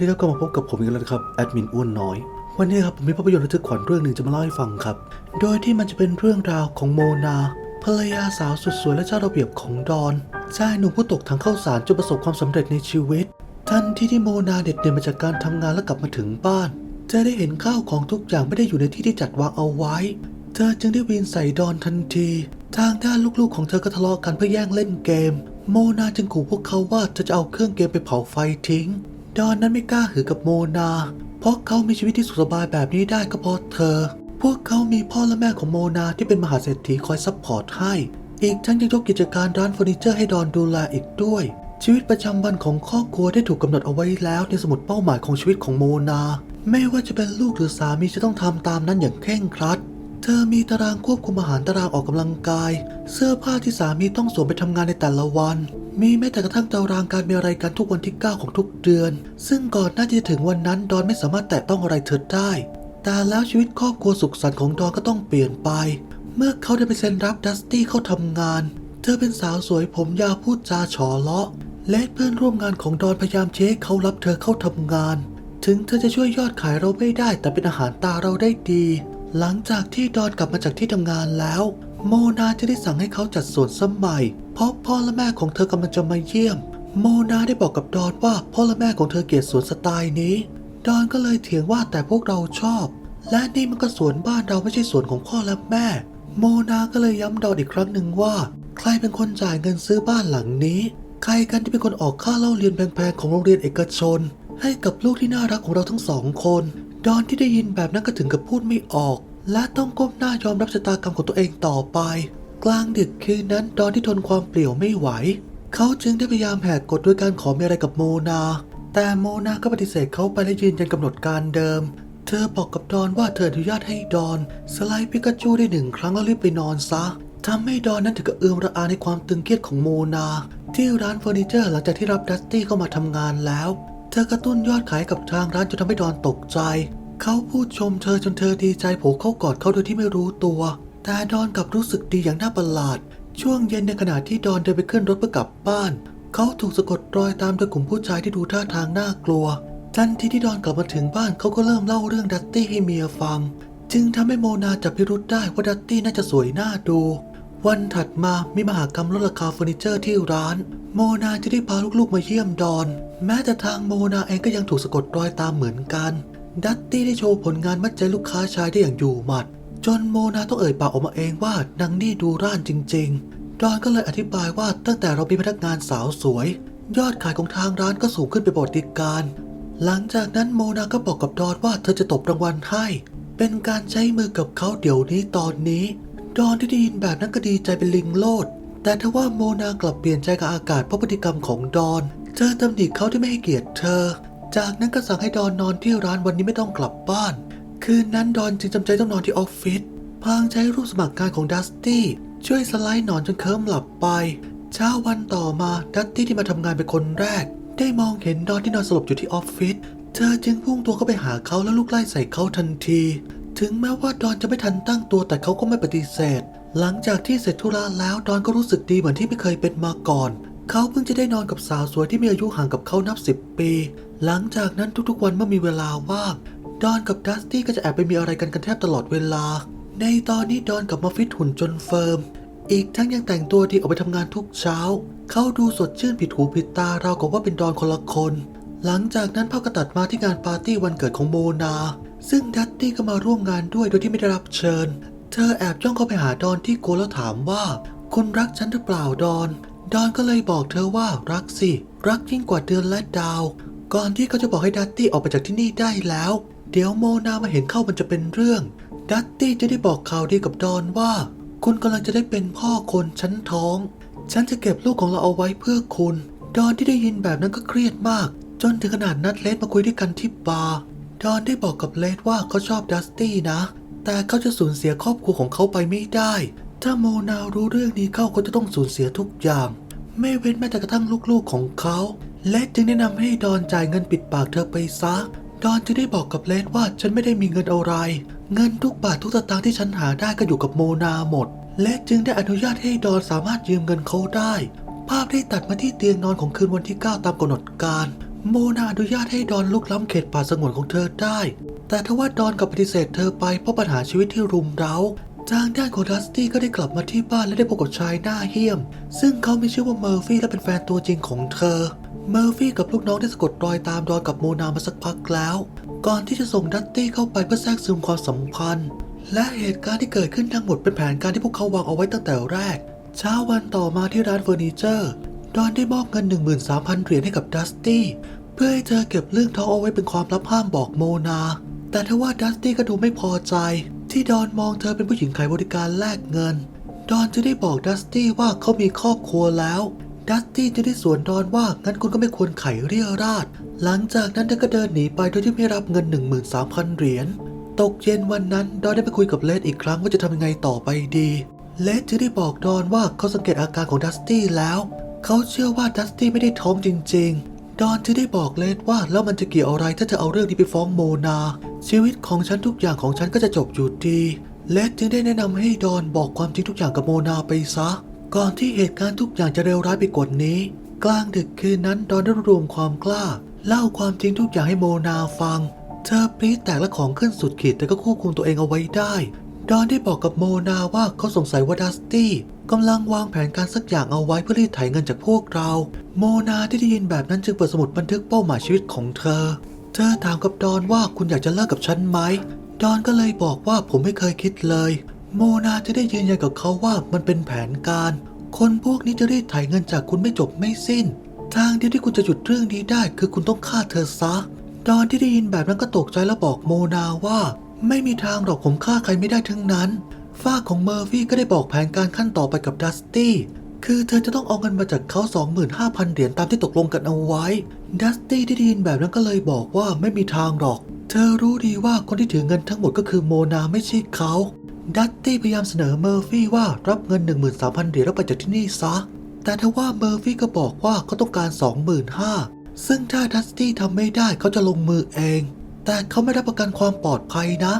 ที่ครับก็มาพบกับผมอีกแล้วนะครับแอดมินอ้วนน้อย วันนี้ครับผมมีภาพยนตร์ระทึกขวัญเรื่องหนึ่งจะมาเล่าให้ฟังครับ โดยที่มันจะเป็นเรื่องราวของโมนาภรรยาสาวสุดสวยและเจ้าระเบียบของดอนชายหนุ่มผู้ตกถังข้าวสารจนประสบความสำเร็จในชีวิต ทันทีที่โมนาเด็ดเดี่ยวมาจากการทำงานและกลับมาถึงบ้านเธอได้เห็นข้าวของทุกอย่างไม่ได้อยู่ในที่ที่จัดวางเอาไว้ เธอจึงได้วีนใส่ดอนทันที ทางด้านลูกๆของเธอก็ทะเลาะกันเพื่อแย่งเล่นเกม โมนาจึงขู่พวกเขาว่าเธอจะเอาเครื่องเกมไปเผาไฟทิ้ง ดอนนั้นไม่กล้าหือกับโมนา เพราะเขามีชีวิตที่สุขสบายแบบนี้ได้ก็เพราะเธอ พวกเขามีพ่อและแม่ของโมนาที่เป็นมหาเศรษฐีคอยซัพพอร์ตให้ อีกทั้งยังยกกิจการร้านเฟอร์นิเจอร์ให้ดอนดูแลอีกด้วย ชีวิตประจำวันของครอบครัวได้ถูกกำหนดเอาไว้แล้วในสมุดเป้าหมายของชีวิตของโมนา ไม่ว่าจะเป็นลูกหรือสามีจะต้องทำตามนั้นอย่างเคร่งครัด เธอมีตารางควบคุมอาหารตารางออกกำลังกาย เสื้อผ้าที่สามีต้องสวมไปทำงานในแต่ละวัน มีแม้แต่กระทั่งตารางการมีอะไรกันทุกวันที่ 9 ของทุกเดือน ซึ่งก่อนหน้าที่จะถึงวันนั้นดอนไม่สามารถแตะต้องอะไรเธอได้ แต่แล้วชีวิตครอบครัวสุขสันต์ของดอนก็ต้องเปลี่ยนไป เมื่อเขาได้ไปเซ็นรับดัสตี้เข้าทำงาน เธอเป็นสาวสวยผมยาวพูดจาฉอเลาะ และเพื่อนร่วมงานของดอนพยายามเช็คเขารับเธอเข้าทำงาน ถึงเธอจะช่วยยอดขายเราไม่ได้แต่เป็นอาหารตาเราได้ดี หลังจากที่ดอนกลับมาจากที่ทำงานแล้ว โมนาจะได้สั่งให้เขาจัดสวนสมัย เพราะพ่อและแม่ของเธอกำลังจะมาเยี่ยม โมนาได้บอกกับดอนว่าพ่อและแม่ของเธอเกลียดสวนสไตล์นี้ ดอนก็เลยเถียงว่าแต่พวกเราชอบ และนี่มันก็สวนบ้านเราไม่ใช่สวนของพ่อและแม่ โมนาก็เลยย้ำดอนอีกครั้งหนึ่งว่า ใครเป็นคนจ่ายเงินซื้อบ้านหลังนี้ ใครกันที่เป็นคนออกค่าเล่าเรียนแพงๆของโรงเรียนเอกชน ให้กับลูกที่น่ารักของเราทั้งสองคน ดอนที่ได้ยินแบบนั้นก็ถึงกับพูดไม่ออก และต้องก้มหน้ายอมรับชะตากรรมของตัวเองต่อไป กลางดึกคืนนั้นดอนที่ทนความเปลี่ยวไม่ไหว เขาจึงได้พยายามแหกกฎด้วยการขอมีอะไรกับโมนา แต่โมนาก็ปฏิเสธเขาไปและยืนยันกำหนดการเดิม เธอบอกกับดอนว่าเธออนุญาตให้ดอนสไลด์ปิกาจูได้หนึ่งครั้งแล้วรีบไปนอนซะทำให้ดอนนั้นถึงกับเอือมระอาในความตึงเครียดของโมนา ที่ร้านเฟอร์นิเจอร์หลังจากที่รับดัสตี้เข้ามาทำงานแล้ว เธอกระตุ้นยอดขายกับทางร้านจนทำให้ดอนตกใจ เขาพูดชมเธอจนเธอดีใจโผล่เข้ากอดเขาโดยที่ไม่รู้ตัว แต่ดอนกลับรู้สึกดีอย่างน่าประหลาด ช่วงเย็นในขณะที่ดอนเดินไปขึ้นรถเพื่อกลับบ้าน เขาถูกสะกดรอยตามโดยกลุ่มผู้ชายที่ดูท่าทางน่ากลัว ทันทีที่ดอนกลับมาถึงบ้านเขาก็เริ่มเล่าเรื่องดัตตี้ให้เมียฟัง จึงทำให้โมนาจับพิรุษได้ว่าดัตตี้น่าจะสวยน่าดู วันถัดมามีมหากรรมลดราคาเฟอร์นิเจอร์ที่ร้าน โมนาจะได้พาลูกๆมาเยี่ยมดอน แม้แต่ทางโมนาเองก็ยังถูกสะกดรอยตามเหมือนกัน ดัตตี้ได้โชว์ผลงานมัดใจลูกค้าชายได้อย่างอยู่หมัด จนโมนาต้องเอ่ยปากออกมาเองว่านางนี่ดูร่านจริง ๆ ดอนก็เลยอธิบายว่าตั้งแต่เรามีพนักงานสาวสวย ยอดขายของทางร้านก็สูงขึ้นไปบทติการ หลังจากนั้นโมนาก็บอกกับดอนว่าเธอจะตบรางวัลให้ เป็นการใช้มือกับเขาเดี๋ยวนี้ตอนนี้ ดอนที่ได้ยินแบบนั้นก็ดีใจเป็นลิงโลด แต่ทว่าโมนากลับเปลี่ยนใจกับอากาศเพราะพฤติกรรมของดอน เธอตำหนิเขาที่ไม่ให้เกียรติเธอ จากนั้นก็สั่งให้ดอนนอนที่ร้านวันนี้ไม่ต้องกลับบ้าน คืนนั้นดอนจึงจำใจต้องนอนที่ออฟฟิศพางใช้รูปสมัครงานของดัสตี้ช่วยสไลด์นอนจนเคิมหลับไป เช้าวันต่อมาดัตตี้ที่มาทำงานเป็นคนแรก ได้มองเห็นดอนที่นอนสลบอยู่ที่ออฟฟิศเธอจึงพุ่งตัวเข้าไปหาเขาแล้วลูกไล่ใส่เขาทันที ถึงแม้ว่าดอนจะไม่ทันตั้งตัวแต่เขาก็ไม่ปฏิเสธ หลังจากที่เสร็จธุระแล้วดอนก็รู้สึกดีเหมือนที่ไม่เคยเป็นมาก่อน เขาเพิ่งจะได้นอนกับสาวสวยที่มีอายุห่างกับเขานับสิบปี หลังจากนั้นทุกๆวันเมื่อมีเวลาว่าง ดอนกับดัสตี้ก็จะแอบไปมีอะไรกันกันแทบตลอดเวลา ในตอนนี้ดอนกลับมาฟิตหุ่นจนเฟิร์ม อีกทั้งยังแต่งตัวดีออกไปทำงานทุกเช้า เขาดูสดชื่นผิดหูผิดตาราวกับว่าเป็นดอนคนละคน หลังจากนั้นพ่อก็ตัดมาที่งานปาร์ตี้วันเกิดของโมนา ซึ่งดัตตี้ก็มาร่วมงานด้วยโดยที่ไม่ได้รับเชิญ เธอแอบจ้องเข้าไปหาดอนที่โกแล้วถามว่า คุณรักฉันหรือเปล่าดอน ดอนก็เลยบอกเธอว่ารักสิ รักยิ่งกว่าเดือนและดาว ก่อนที่เขาจะบอกให้ดัตตี้ออกไปจากที่นี่ได้แล้ว เดี๋ยวโมนามาเห็นเข้ามันจะเป็นเรื่อง ดัตตี้จะได้บอกข่าวดีกับดอนว่า คุณกำลังจะได้เป็นพ่อคนฉันท้อง ฉันจะเก็บลูกของเราเอาไว้เพื่อคุณ ดอนที่ได้ยินแบบนั้นก็เครียดมาก จนถึงขนาดนัดเลสมาคุยด้วยกันที่บาร์ ดอนได้บอกกับเลสว่าเขาชอบดัสตี้นะ แต่เขาจะสูญเสียครอบครัวของเขาไปไม่ได้ ถ้าโมนารู้เรื่องนี้เข้าเขาจะต้องสูญเสียทุกอย่าง ไม่เว้นแม้แต่กระทั่งลูกๆของเขา เลสจึงแนะนำให้ดอนจ่ายเงินปิดปากเธอไปซะ ดอนจะได้บอกกับเลสว่าฉันไม่ได้มีเงินอะไร เงินทุกบาททุกสตางค์ที่ฉันหาได้ก็อยู่กับโมนาหมดเลสจึงได้อนุญาตให้ดอนสามารถยืมเงินเขาได้ ภาพได้ตัดมาที่เตียงนอนของคืนวันที่ 9 ตามกำหนดการ โมนาอนุญาตให้ดอนลุกล้ำเขตป่าสงวนของเธอได้ แต่ทว่าดอนกับปฏิเสธเธอไปเพราะปัญหาชีวิตที่รุมเร้าทางด้านของดัสตี้ก็ได้กลับมาที่บ้านและได้พบกับชายหน้าเหี้ยม ซึ่งเขาไมีชื่อว่าเมอร์ฟี่และเป็นแฟนตัวจริงของเธอ เมอร์ฟี่กับลูกน้องได้สะกดรอยตามดอนกับโมนามาสักพักแล้ว ก่อนที่จะส่งดัตตี้เข้าไปเพื่อแทรกซึมความสัมพันธ์ และเหตุการณ์ที่เกิดขึ้นทั้งหมดเป็นแผนการที่พวกเขาวางเอาไว้ตั้งแต่แรก เช้าวันต่อมาที่ร้านเฟอร์นิเจอร์ดอนได้มอบเงิน 13,000 เหรียญให้กับดัสตี้เพื่อให้เธอเก็บเรื่องท้องเอาไว้เป็นความลับห้ามบอกโมนา แต่ทว่าดัสตี้ก็ดูไม่พอใจ ที่ดอนมองเธอเป็นผู้หญิงขายบริการแลกเงิน ดอนจะได้บอกดัสตี้ว่าเขามีครอบครัวแล้ว ดัสตี้จะได้สวนดอนว่างั้นคุณก็ไม่ควรไขเรี่ยราดหลังจากนั้นเธอก็เดินหนีไปโดยที่ไม่รับเงิน 13,000 เหรียญตกเย็นวันนั้นดอนได้ไปคุยกับเลดอีกครั้งว่าจะทำยังไงต่อไปดีเลดจะได้บอกดอนว่าเขาสังเกตอาการของดัสตี้แล้ว เขาเชื่อว่าดัสตี้ไม่ได้ท้องจริง ๆ ดอนจะได้บอกเลดว่าแล้วมันจะเกี่ยวอะไรถ้าเธอเอาเรื่องนี้ไปฟ้องโมนา ชีวิตของฉันทุกอย่างของฉันก็จะจบอยู่ดีเลดจึงได้แนะนำให้ดอนบอกความจริงทุกอย่างกับโมนาไปซะ ก่อนที่เหตุการณ์ทุกอย่างจะเลวร้ายไปกว่านี้ กลางดึกคืนนั้นดอนได้รวมความกล้า เล่าความจริงทุกอย่างให้โมนาฟัง เธอปรี๊ดแตกและของขึ้นสุดขีดแต่ก็ควบคุมตัวเองเอาไว้ได้ ดอนได้บอกกับโมนาว่าเขาสงสัยว่าดัสตี้กำลังวางแผนการสักอย่างเอาไว้เพื่อรีดไถเงินจากพวกเรา โมนาที่ได้ยินแบบนั้นจึงเปิดสมุดบันทึกเป้าหมายชีวิตของเธอ เธอถามกับดอนว่าคุณอยากจะเลิกกับฉันไหม ดอนก็เลยบอกว่าผมไม่เคยคิดเลย โมนาจะได้ยืนยันกับเขาว่ามันเป็นแผนการ คนพวกนี้จะรีดไถเงินจากคุณไม่จบไม่สิ้น ทางเดียวที่คุณจะหยุดเรื่องนี้ได้ คือคุณต้องฆ่าเธอซะดอนที่ได้ยินแบบนั้นก็ตกใจแล้วบอกโมนาว่า ไม่มีทางหรอกผมฆ่าใครไม่ได้ทั้งนั้น ฝ้าของเมอร์ฟี่ก็ได้บอกแผนการขั้นต่อไปกับดัสตี้ คือเธอจะต้องเอาเงินมาจากเขา 25,000 เหรียญตามที่ตกลงกันเอาไว้ ดัสตี้ที่ได้ยินแบบนั้นก็เลยบอกว่าไม่มีทางหรอก เธอรู้ดีว่าคนที่ถือเงินทั้งหมดก็คือโมนาไม่ใช่เขา ดัตตี้พยายามเสนอเมอร์ฟี่ว่ารับเงิน 13,000เหรียญแล้วไปจากที่นี่ซะ แต่ทว่าเมอร์ฟี่ก็บอกว่าเขาต้องการ 25,000ซึ่งถ้าดัสตี้ทำไม่ได้เขาจะลงมือเอง แต่เขาไม่รับประกันความปลอดภัยนะ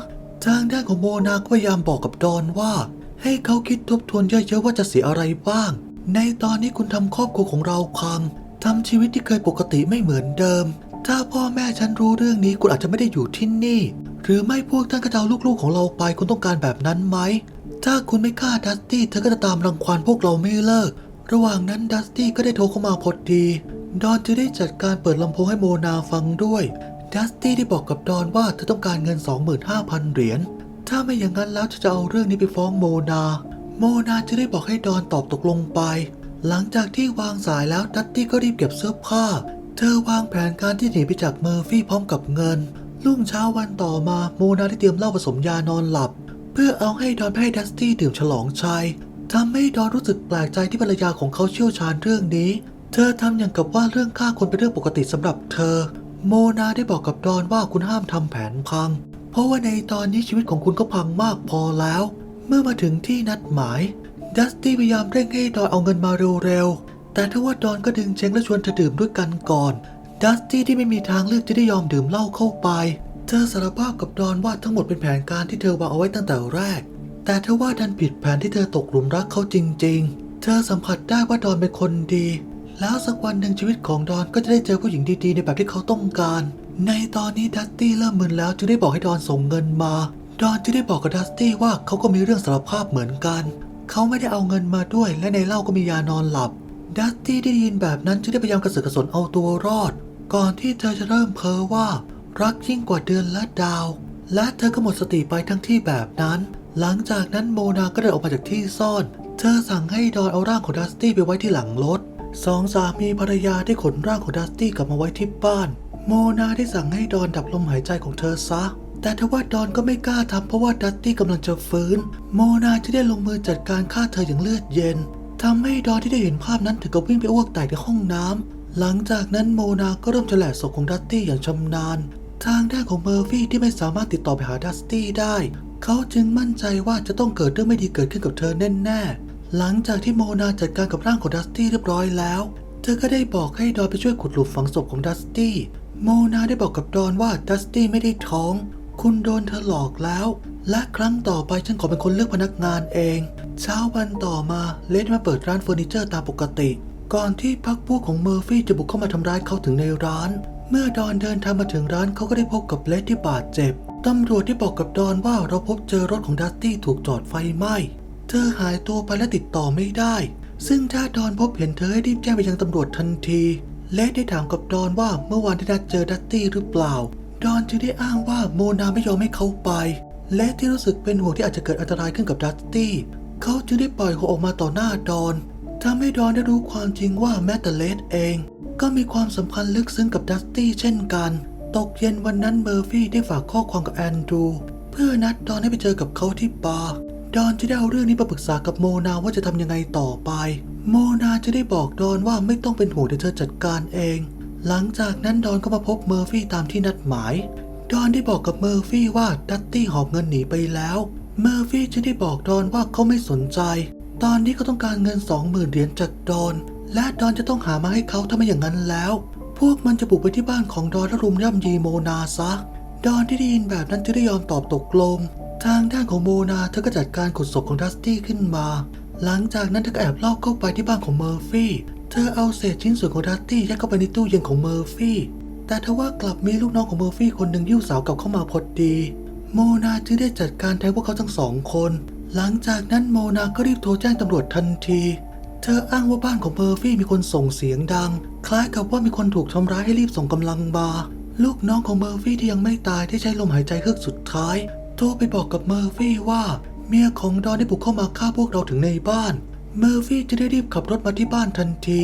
ทางด้านของโมนาก็พยายามบอกกับดอนว่า ให้เขาคิดทบทวนเยอะๆว่าจะเสียอะไรบ้าง ในตอนนี้คุณทำครอบครัวของเราพังทำชีวิตที่เคยปกติไม่เหมือนเดิม ถ้าพ่อแม่ฉันรู้เรื่องนี้คุณอาจจะไม่ได้อยู่ที่นี่ หรือไม่พวกท่านก็จะเอาลูกๆของเราไปคุณต้องการแบบนั้นไหม ถ้าคุณไม่ฆ่าดัสตี้เธอก็จะตามรังควานพวกเราไม่เลิก ระหว่างนั้นดัสตี้ก็ได้โทรเข้ามาพอดี ดอนจะได้จัดการเปิดลำโพงให้โมนาฟังด้วย ดัสตี้ได้บอกกับดอนว่าเธอต้องการเงิน 25,000 เหรียญ ถ้าไม่อย่างนั้นแล้วจะจะเอาเรื่องนี้ไปฟ้องโมนา โมนาจะได้บอกให้ดอนตอบตกลงไป หลังจากที่วางสายแล้วดัตตี้ก็รีบเก็บเสื้อผ้า เธอวางแผนการที่หนีไปจากเมอร์ฟี่พร้อมกับเงิน รุ่งเช้าวันต่อมาโมนาได้เตรียมเหล้าผสมยานอนหลับ เพื่อเอาให้ดอนให้ดัสตี้ดื่มฉลองชัยทำให้ดอนรู้สึกแปลกใจที่ภรรยาของเขาเชี่ยวชาญเรื่องนี้ เธอทำอย่างกับว่าเรื่องฆ่าคนเป็นเรื่องปกติสำหรับเธอ โมนาได้บอกกับดอนว่าคุณห้ามทำแผนพัง เพราะว่าในตอนนี้ชีวิตของคุณก็พังมากพอแล้ว เมื่อมาถึงที่นัดหมายดัสตี้พยายามเร่งให้ดอนเอาเงินมาเร็วๆแต่ทว่าดอนก็ดึงเชงและชวนเธอดื่มด้วยกันก่อน ดัสตี้ที่ไม่มีทางเลือกจะได้ยอมดื่มเหล้าเข้าไป เธอสารภาพกับดอนว่าทั้งหมดเป็นแผนการที่เธอวางเอาไว้ตั้งแต่แรก แต่ทว่าดันผิดแผนที่เธอตกหลุมรักเขาจริง ๆ เธอสัมผัสได้ว่าดอนเป็นคนดี แล้วสักวันหนึ่งชีวิตของดอนก็จะได้เจอผู้หญิงดีๆ ในแบบที่เขาต้องการ ในตอนนี้ดัสตี้เริ่มมึนแล้วจึงได้บอกให้ดอนส่งเงินมา ดอนจึงได้บอกกับดัสตี้ว่าเขาก็มีเรื่องสารภาพเหมือนกัน เขาไม่ได้เอาเงินมาด้วย และในเหล้าก็มียานอนหลับ ดัสตี้ได้ยินแบบนั้นจึงได้พยายามกระเสือกกระสนเอาตัวรอด ก่อนที่เธอจะเริ่มเพ้อว่ารักยิ่งกว่าเดือนและดาว และเธอก็หมดสติไปทั้งที่แบบนั้น หลังจากนั้นโมนาก็เดินออกมาจากที่ซ่อน เธอสั่งให้ดอนเอาร่างของดัสตี้ไปไว้ที่หลังรถสองสามีภรรยาได้ขนร่างของดัสตี้กลับมาไว้ที่บ้าน โมนาได้สั่งให้ดอนดับลมหายใจของเธอซะ แต่ทว่าดอนก็ไม่กล้าทำเพราะว่าดัตตี้กำลังจะฟื้น โมนาจะได้ลงมือจัดการฆ่าเธออย่างเลือดเย็นทำให้ดอนที่ได้เห็นภาพนั้นถึงกับวิ่งไปอ้วกแตกในห้องน้ำ หลังจากนั้นโมนาก็เริ่มจะแหละศพของดัตตี้อย่างชำนาญ ทางด้านของเมอร์ฟี่ที่ไม่สามารถติดต่อไปหาดัสตี้ได้ เขาจึงมั่นใจว่าจะต้องเกิดเรื่องไม่ดีเกิดขึ้นกับเธอแน่ๆ หลังจากที่โมนาจัดการกับร่างของดัสตี้เรียบร้อยแล้ว เธอก็ได้บอกให้ดอนไปช่วยขุดหลุมฝังศพของดัสตี้ โมนาได้บอกกับดอนว่าดัสตี้ไม่ได้ท้อง คุณโดนเธอหลอกแล้ว และครั้งต่อไปฉันขอเป็นคนเลือกพนักงานเอง เช้าวันต่อมาเลดมาเปิดร้านเฟอร์นิเจอร์ตามปกติ ก่อนที่พักพวกของเมอร์ฟี่จะบุกเข้ามาทำร้ายเขาถึงในร้าน เมื่อดอนเดินทางมาถึงร้านเขาก็ได้พบกับเลสที่บาดเจ็บตำรวจที่บอกกับดอนว่าเราพบเจอรถของดัสตี้ถูกจอดไฟไหม้ เธอหายตัวไปและติดต่อไม่ได้ ซึ่งถ้าดอนพบเห็นเธอให้รีบแจ้งไปยังตำรวจทันที เลสได้ถามกับดอนว่าเมื่อวานได้นัดเจอดัตตี้หรือเปล่า ดอนจึงได้อ้างว่าโมนาไม่ยอมให้เขาไป และที่รู้สึกเป็นห่วงที่อาจจะเกิดอันตรายขึ้นกับดัตตี้ เขาจึงได้ปล่อยหัวออกมาต่อหน้าดอน ทำให้ดอนได้รู้ความจริงว่าแม้แต่เลสเอง ก็มีความสัมพันธ์ลึกซึ้งกับดัตตี้เช่นกัน ตกเย็นวันนั้นเมอร์ฟี่ได้ฝากข้อความกับแอนดรูเพื่อนัดดอนให้ไปเจอกับเขาที่บาร์ดอนจะได้เอาเรื่องนี้มาปรึกษากับโมนาว่าจะทำยังไงต่อไป โมนาจะได้บอกดอนว่าไม่ต้องเป็นห่วงเดี๋ยวเธอจัดการเอง หลังจากนั้นดอนก็มาพบเมอร์ฟี่ตามที่นัดหมาย ดอนได้บอกกับเมอร์ฟี่ว่าดัตตี้หอบเงินหนีไปแล้ว เมอร์ฟี่จะได้บอกดอนว่าเขาไม่สนใจ ตอนนี้เขาต้องการเงินสองหมื่นเหรียญจากดอน และดอนจะต้องหามาให้เขาถ้าไม่อย่างนั้นแล้ว พวกมันจะบุกไปที่บ้านของดอนและรุมย่ำยีโมนาซะ ดอนที่ได้ยินแบบนั้นจะได้ยอมตอบตกลง ทางด้านของโมนาเธอก็จัดการขุดศพของดัสตี้ขึ้นมา หลังจากนั้นเธอก็แอบลอบเข้าไปที่บ้านของเมอร์ฟี่ เธอเอาเศษชิ้นส่วนของดัสตี้ยัดเข้าไปในตู้เย็นของเมอร์ฟี่แต่ทว่ากลับมีลูกน้องของเมอร์ฟี่คนหนึ่งยิ้วสาวกลับเข้ามาพอดี โมนาจึงได้จัดการแทนพวกเขาทั้งสองคน หลังจากนั้นโมนาก็รีบโทรแจ้งตำรวจทันที เธออ้างว่าบ้านของเมอร์ฟี่มีคนส่งเสียงดัง คล้ายกับว่ามีคนถูกทำร้ายให้รีบส่งกำลังมา ลูกน้องของเมอร์ฟี่ที่ยังไม่ตายได้ใช้ลมหายใจเฮือกสุดท้าย โทรไปบอกกับเมอร์ฟี่ว่า เมียของดอนได้บุกเข้ามาฆ่าพวกเราถึงในบ้าน เมอร์ฟี่จะได้รีบขับรถมาที่บ้านทันที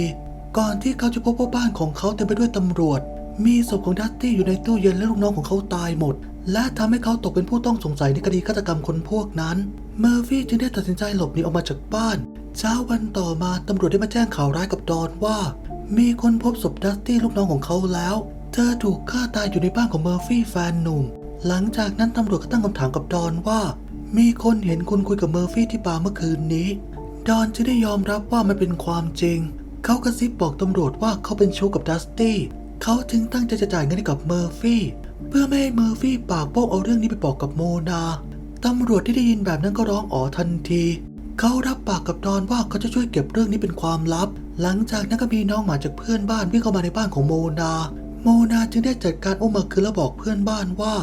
ก่อนที่เขาจะพบว่าบ้านของเขาเต็มไปด้วยตำรวจ มีศพของดัสตี้อยู่ในตู้เย็นและลูกน้องของเขาตายหมด และทำให้เขาตกเป็นผู้ต้องสงสัยในคดีฆาตกรรมคนพวกนั้น เมอร์ฟี่จึงได้ตัดสินใจหลบหนีออกมาจากบ้าน เช้าวันต่อมาตำรวจได้มาแจ้งข่าวร้ายกับดอนว่า มีคนพบศพดัสตี้ลูกน้องของเขาแล้ว เธอถูกฆ่าตายอยู่ในบ้านของเมอร์ฟี่แฟนหนุ่ม หลังจากนั้นตำรวจก็ตั้งคำถามกับดอนว่า มีคนเห็นคุณคุยกับเมอร์ฟี่ที่บาร์เมื่อคืนนี้ ดอนจะได้ยอมรับว่ามันเป็นความจริง เขากระซิบบอกตำรวจว่าเขาเป็นชู้กับดัสตี้ เขาจึงตั้งใจจะจ่ายเงินให้กับเมอร์ฟี่เพื่อไม่ให้เมอร์ฟี่ปากโป้งเอาเรื่องนี้ไปบอกกับโมนาตำรวจที่ได้ยินแบบนั้นก็ร้องอ๋อทันที เขารับปากกับดอนว่าเขาจะช่วยเก็บเรื่องนี้เป็นความลับ หลังจากนั้นก็มีน้องหมาจากเพื่อนบ้านวิ่งเข้ามาในบ้านของโมนา โมนาจึงได้จัดการอุ้มมาคืนแล้วบอกเพื่อนบ้านว่า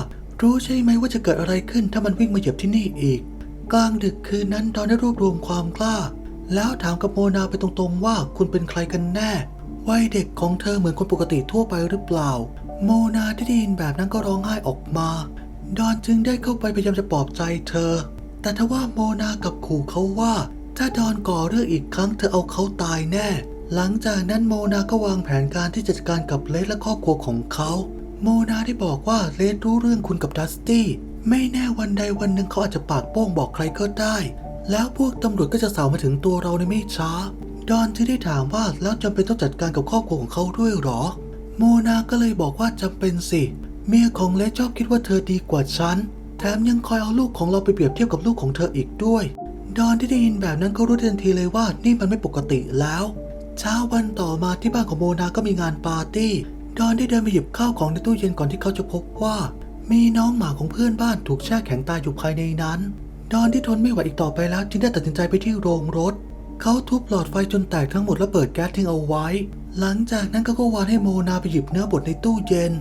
รู้ใช่ไหมว่าจะเกิดอะไรขึ้นถ้ามันวิ่งมาเหยียบที่นี่อีก กลางดึกคืนนั้นดอนได้รวบรวมความกล้า แล้วถามกับโมนาไปตรงๆว่าคุณเป็นใครกันแน่ วัยเด็กของเธอเหมือนคนปกติทั่วไปหรือเปล่า โมนาที่ได้ยินแบบนั้นก็ร้องไห้ออกมา ดอนจึงได้เข้าไปพยายามจะปลอบใจเธอ แต่ทว่าโมนากับขู่เขาว่า ถ้าดอนก่อเรื่องอีกครั้งเธอเอาเขาตายแน่ หลังจากนั้นโมนาก็วางแผนการที่จะจัดการกับเลสและครอบครัวของเขาโมนาได้บอกว่าเลสรู้เรื่องคุณกับดัสตี้ไม่แน่วันใดวันหนึ่งเขาอาจจะปากโป้งบอกใครก็ได้ แล้วพวกตำรวจก็จะสาวมาถึงตัวเราในไม่ช้า ดอนที่ได้ถามว่าแล้วจำเป็นต้องจัดการกับครอบครัวของเขาด้วยหรอ โมนาก็เลยบอกว่าจำเป็นสิ เมียของเลชอบคิดว่าเธอดีกว่าฉัน แถมยังคอยเอาลูกของเราไปเปรียบเทียบกับลูกของเธออีกด้วย ดอนที่ได้ยินแบบนั้นก็รู้ทันทีเลยว่านี่มันไม่ปกติแล้ว เช้าวันต่อมาที่บ้านของโมนาก็มีงานปาร์ตี้ ดอนได้เดินไปหยิบข้าวของในตู้เย็นก่อนที่เขาจะพบว่า มีน้องหมาของเพื่อนบ้านถูกแช่แข็งตายอยู่ภายในนั้น ดอนที่ทนไม่ไหวอีกต่อไปแล้วจึงได้ตัดสินใจไปที่โรงรถ เขาทุบหลอดไฟจนแตกทั้งหมดแล้วเปิดแก๊สทิ้งเอาไว้ หลังจากนั้นเขาก็วานให้โมนาไปหยิบเนื้อบดในตู้เย็น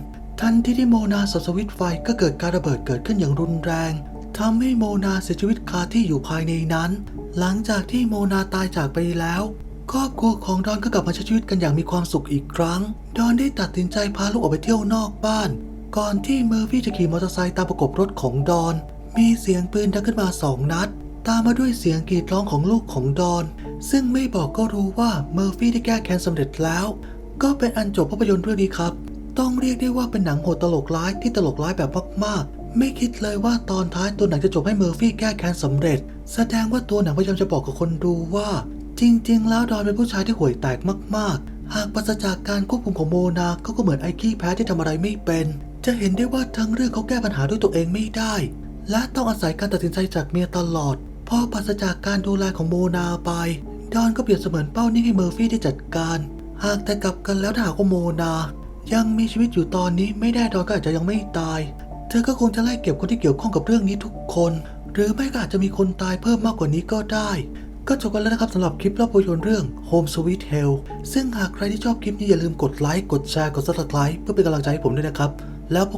ทันทีที่โมนาสับสวิตไฟก็เกิดการระเบิดเกิดขึ้นอย่างรุนแรงทำให้โมนาเสียชีวิตคาที่อยู่ภายในนั้น หลังจากที่โมนาตายจากไปแล้ว ครอบครัวของดอนก็กลับมาใช้ชีวิตกันอย่างมีความสุขอีกครั้ง ดอนได้ตัดสินใจพาลูกออกไปเที่ยวนอกบ้าน ก่อนที่เมอร์ฟี่จะขี่มอเตอร์ไซค์ตามประกบรถของดอน มีเสียงปืนดังขึ้นมาสองนัด ตามมาด้วยเสียงกรีดร้องของลูกของดอน ซึ่งไม่บอกก็รู้ว่าเมอร์ฟี่ได้แก้แค้นสำเร็จแล้ว ก็เป็นอันจบภาพยนตร์เรื่องนี้ครับ ต้องเรียกได้ว่าเป็นหนังโหดตลกร้ายที่ตลกร้ายแบบมากๆ ไม่คิดเลยว่าตอนท้ายตัวหนังจะจบให้เมอร์ฟี่แก้แค้นสำเร็จ แสดงว่าตัวหนังพยายามจะบอกกับคนดูว่า จริง ๆ แล้วดอนเป็นผู้ชายที่ห่วยแตกมากๆ หากปราศจากการควบคุมของโมนาเขาก็เหมือนไอกี้แพ้ที่ทำอะไรไม่เป็น จะเห็นได้ว่าทั้งเรื่องเขาแก้ปัญหาด้วยตัวเองไม่ได้ และต้องอาศัยการตัดสินใจจากเมียตลอดพอปราศจากการดูแลของโมนาไป ดอนก็เปรียบเสมือนเป้านิ่งให้เมอร์ฟี่ได้จัดการ หากแต่กลับกันแล้วถ้าหากว่าโมนา ยังมีชีวิตอยู่ตอนนี้ไม่ได้ดอนก็อาจจะยังไม่ตาย เธอก็คงจะไล่เก็บคนที่เกี่ยวข้องกับเรื่องนี้ทุกคน หรือไม่ก็อาจจะมีคนตายเพิ่มมากกว่านี้ก็ได้ ก็จบกันแล้วนะครับสำหรับคลิปภาพยนตร์เรื่อง Home Sweet Hell ซึ่งหากใครที่ชอบคลิปนี้อย่าลืมกดไลค์กดแชร์กด subscribe เพื่อเป็นกำลังใจให้ผมด้วยนะครับแล้วพบ